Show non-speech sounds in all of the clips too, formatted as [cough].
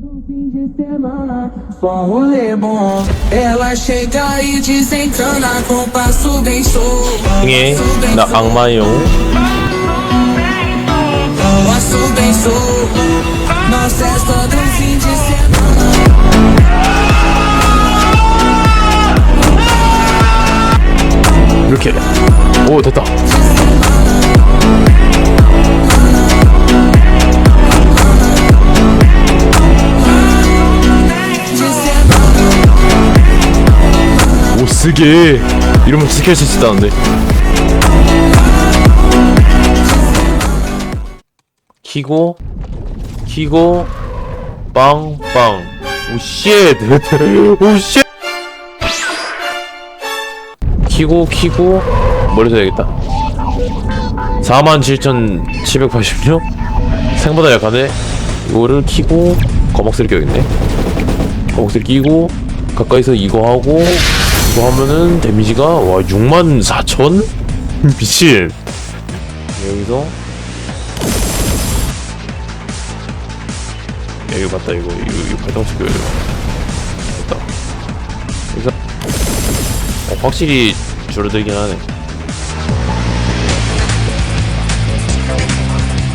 No fim de semana, só um rolê bom. Ela chega e desencana com passo bem show. 중에 나 악마용 Passo bem show. Nossa, é só do fim de semana. 이렇게 오 됐다 쓰게 이러면 스킬 쓸수 있다는데. 키고 키고 빵빵. 오쉣 오쉣 키고 키고. 머리 써야겠다. 47,786 생보다 약하네. 이거를 키고 거목스를 껴야겠네. 거목스를 끼고 가까이서 이거 하고 이거 하면은 데미지가 와 64,000? [laughs] 미친 여기서 야, 이거 맞다 이거 이거, 이거 발동시켜야 돼 맞다 여기서 어, 확실히 줄어들긴 하네.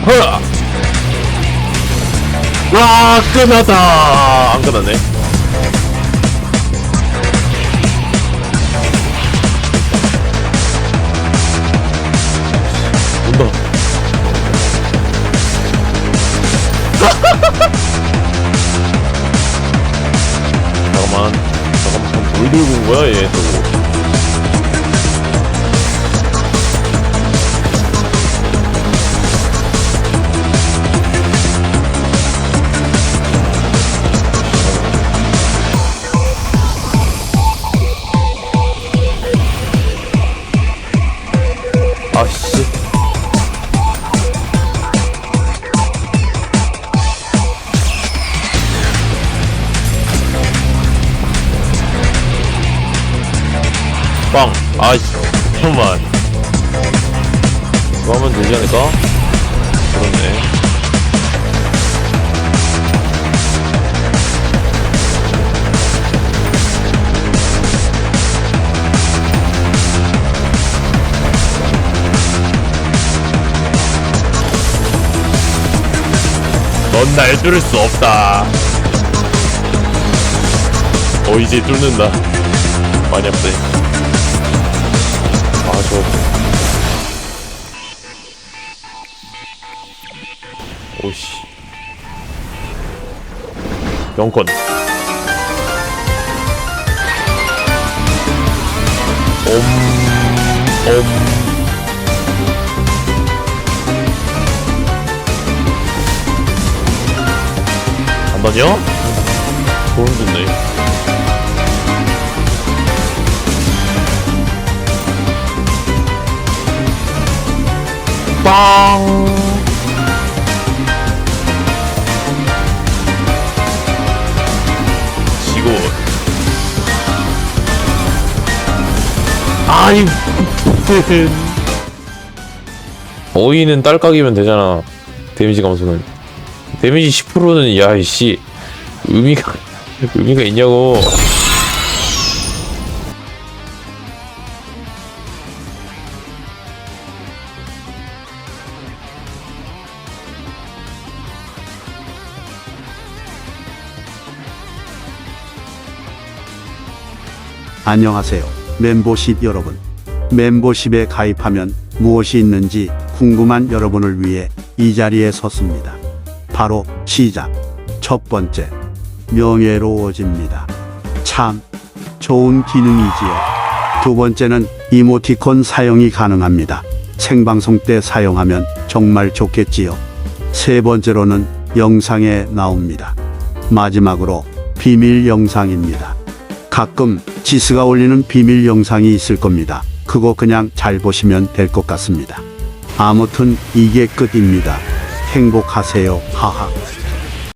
허라! 와, 끝났다! 안 끝났네. 들고 온 거야, 얘 또. 빵. 아이씨. 잠깐만. 이거 하면 되지 않을까? 그렇네. 넌 날 뚫을 수 없다. 어, 이제 뚫는다. 많이 아프네. 아, 저. 오씨. 영권. 옴, 옴. 안 다녀? 소름 돋네. 빵! 지고. 아이, [laughs] 어이는 딸깍이면 되잖아. 데미지 감소는. 데미지 10%는, 야, 이씨. 의미가, 의미가 있냐고. 안녕하세요. 멤버십 여러분. 멤버십에 가입하면 무엇이 있는지 궁금한 여러분을 위해 이 자리에 섰습니다. 바로 시작. 첫 번째, 명예로워집니다. 참 좋은 기능이지요. 두 번째는 이모티콘 사용이 가능합니다. 생방송 때 사용하면 정말 좋겠지요. 세 번째로는 영상에 나옵니다. 마지막으로 비밀 영상입니다. 가끔 지스가 올리는 비밀 영상이 있을 겁니다. 그거 그냥 잘 보시면 될 것 같습니다. 아무튼 이게 끝입니다. 행복하세요. 하하.